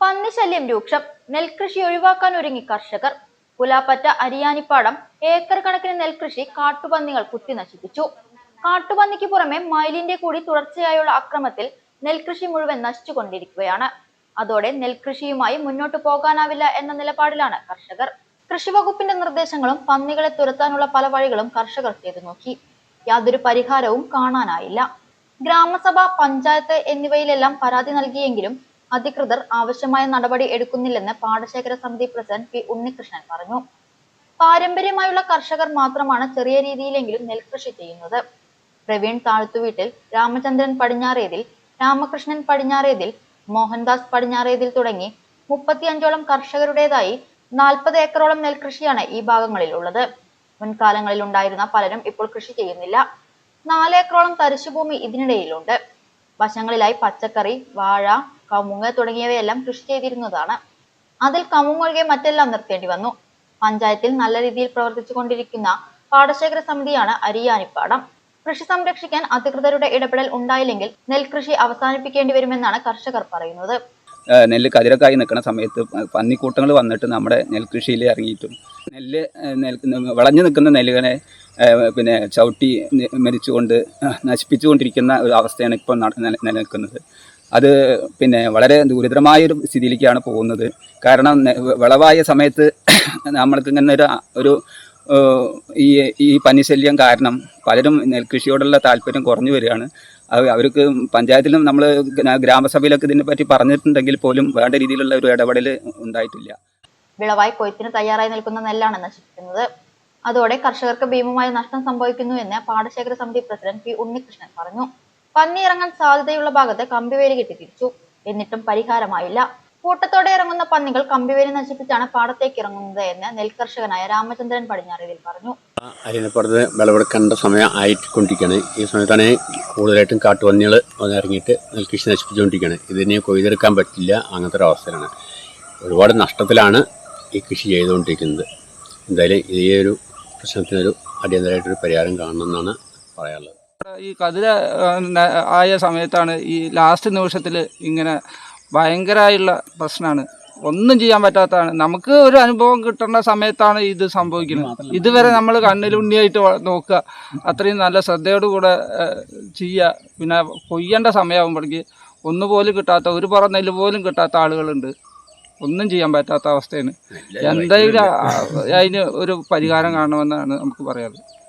പന്നിശല്യം രൂക്ഷം നെൽകൃഷി ഒഴിവാക്കാൻ ഒരുങ്ങി കർഷകർ. പുലാപ്പറ്റ അരിയാനിപ്പാടം ഏക്കർ കണക്കിന് നെൽകൃഷി കാട്ടുപന്നികൾ കുത്തി നശിപ്പിച്ചു. കാട്ടുപന്നിക്ക് പുറമെ മയിലിന്റെ കൂടി തുടർച്ചയായുള്ള അക്രമത്തിൽ നെൽകൃഷി മുഴുവൻ നശിച്ചുകൊണ്ടിരിക്കുകയാണ്. അതോടെ നെൽകൃഷിയുമായി മുന്നോട്ടു പോകാനാവില്ല എന്ന നിലപാടിലാണ് കർഷകർ. കൃഷിവകുപ്പിന്റെ നിർദ്ദേശങ്ങളും പന്നികളെ തുരത്താനുള്ള പല വഴികളും കർഷകർ ചെയ്തു നോക്കി. യാതൊരു പരിഹാരവും കാണാനായില്ല. ഗ്രാമസഭ പഞ്ചായത്ത് എന്നിവയിലെല്ലാം പരാതി നൽകിയെങ്കിലും അധികൃതർ ആവശ്യമായ നടപടി എടുക്കുന്നില്ലെന്ന് പാടശേഖര സമിതി പ്രസിഡന്റ് പി ഉണ്ണികൃഷ്ണൻ പറഞ്ഞു. പാരമ്പര്യമായുള്ള കർഷകർ മാത്രമാണ് ചെറിയ രീതിയിലെങ്കിലും നെൽകൃഷി ചെയ്യുന്നത്. പ്രവീൺ താഴ്ത്തുവീട്ടിൽ രാമചന്ദ്രൻ പടിഞ്ഞാറേതിൽ രാമകൃഷ്ണൻ പടിഞ്ഞാറേതിൽ മോഹൻദാസ് പടിഞ്ഞാറേതിൽ തുടങ്ങി മുപ്പത്തിയഞ്ചോളം കർഷകരുടേതായി നാൽപ്പത് ഏക്കറോളം നെൽകൃഷിയാണ് ഈ ഭാഗങ്ങളിൽ ഉള്ളത് മുൻകാലങ്ങളിൽ ഉണ്ടായിരുന്ന പലരും ഇപ്പോൾ കൃഷി ചെയ്യുന്നില്ല. നാലേക്കറോളം തരിശുഭൂമി ഇതിനിടയിലുണ്ട്. വശങ്ങളിലായി പച്ചക്കറി വാഴ കമുങ്ങ് തുടങ്ങിയവയെല്ലാം കൃഷി ചെയ്തിരുന്നതാണ്. അതിൽ കമുങ്ങ് ഒഴികെ മറ്റെല്ലാം നിർത്തേണ്ടി വന്നു. പഞ്ചായത്തിൽ നല്ല രീതിയിൽ പ്രവർത്തിച്ചു കൊണ്ടിരിക്കുന്ന പാടശേഖര സമിതിയാണ് അരിയാനിപ്പാടം. കൃഷി സംരക്ഷിക്കാൻ അധികൃതരുടെ ഇടപെടൽ ഉണ്ടായില്ലെങ്കിൽ നെൽകൃഷി അവസാനിപ്പിക്കേണ്ടി വരുമെന്നാണ് കർഷകർ പറയുന്നത്. നെല്ല് കതിരക്കായി നിൽക്കുന്ന സമയത്ത് പന്നിക്കൂട്ടങ്ങൾ വന്നിട്ട് നമ്മുടെ നെൽകൃഷിയിൽ ഇറങ്ങിയിട്ടും നെല്ല് നെൽ വിളഞ്ഞു നിൽക്കുന്ന നെല്ലുകളെ പിന്നെ ചവിട്ടി മരിച്ചുകൊണ്ട് നശിപ്പിച്ചുകൊണ്ടിരിക്കുന്ന ഒരു അവസ്ഥയാണ് ഇപ്പോൾ നിലനിൽക്കുന്നത്. അത് പിന്നെ വളരെ ഗുരുതരമായൊരു സ്ഥിതിയിലേക്കാണ് പോകുന്നത്. കാരണം വിളവായ സമയത്ത് നമ്മൾക്ക് ഇങ്ങനെ ഒരു ഒരു ഈ ഈ പനിശല്യം കാരണം പലരും നെൽകൃഷിയോടുള്ള താല്പര്യം കുറഞ്ഞു വരികയാണ്. അവർക്ക് പഞ്ചായത്തിലും നമ്മൾ ഗ്രാമസഭയിലൊക്കെ ഇതിനെ പറ്റി പറഞ്ഞിട്ടുണ്ടെങ്കിൽ പോലും വേണ്ട രീതിയിലുള്ള ഒരു ഇടപെടൽ ഉണ്ടായിട്ടില്ല. വിളവായി കൊയ്ത്തിന് തയ്യാറായി നിൽക്കുന്ന നെല്ലാണ് നശിപ്പിക്കുന്നത്. അതോടെ കർഷകർക്ക് ഭീമമായ നഷ്ടം സംഭവിക്കുന്നു എന്ന് പാടശേഖര സമിതി പ്രസിഡന്റ് പി ഉണ്ണികൃഷ്ണൻ പറഞ്ഞു. പന്നി ഇറങ്ങാൻ സാധ്യതയുള്ള ഭാഗത്ത് കമ്പിവേലി കെട്ടി തിരിച്ചു എന്നിട്ടും പരിഹാരമായില്ല. കൂട്ടത്തോടെ ഇറങ്ങുന്ന പന്നികൾ കമ്പിവേലി നശിപ്പിച്ചാണ് പാടത്തേക്ക് ഇറങ്ങുന്നത് എന്ന് നെൽകർഷകനായ രാമചന്ദ്രൻ പടിഞ്ഞാറിൽ പറഞ്ഞു. അരിനപ്പുറത്ത് വിളവെടുക്കേണ്ട സമയം ആയിക്കൊണ്ടിരിക്കുകയാണ്. ഈ സമയത്താണ് കൂടുതലായിട്ടും കാട്ടുപന്നികൾ ഇറങ്ങിയിട്ട് നെൽകൃഷി നശിപ്പിച്ചുകൊണ്ടിരിക്കുകയാണ്. ഇതിനെ കൊയ്തെടുക്കാൻ പറ്റില്ല. അങ്ങനത്തെ ഒരു അവസ്ഥയാണ് ഒരുപാട് നഷ്ടത്തിലാണ് ഈ കൃഷി ചെയ്തുകൊണ്ടിരിക്കുന്നത്. എന്തായാലും ഈ ഒരു പ്രശ്നത്തിനൊരു അടിയന്തരമായിട്ടൊരു പരിഹാരം കാണണമെന്നാണ് പറയാനുള്ളത്. ഈ കതിര ആയ സമയത്താണ് ഈ ലാസ്റ്റ് നിമിഷത്തിൽ ഇങ്ങനെ ഭയങ്കരമായുള്ള പ്രശ്നമാണ് ഒന്നും ചെയ്യാൻ പറ്റാത്തതാണ്. നമുക്ക് ഒരു അനുഭവം കിട്ടേണ്ട സമയത്താണ് ഇത് സംഭവിക്കുന്നത്. ഇതുവരെ നമ്മൾ കണ്ണിലുണ്ണിയായിട്ട് നോക്കുക. അത്രയും നല്ല ശ്രദ്ധയോടുകൂടെ ചെയ്യുക. പിന്നെ കൊയ്യേണ്ട സമയമാകുമ്പോഴേക്ക് ഒന്നുപോലും കിട്ടാത്ത ഒരു പുറം നെല്ല് പോലും കിട്ടാത്ത ആളുകളുണ്ട്. ഒന്നും ചെയ്യാൻ പറ്റാത്ത അവസ്ഥയാണ്. എന്തായാലും അതിന് ഒരു പരിഹാരം കാണണമെന്നാണ് നമുക്ക് പറയാനുള്ളത്.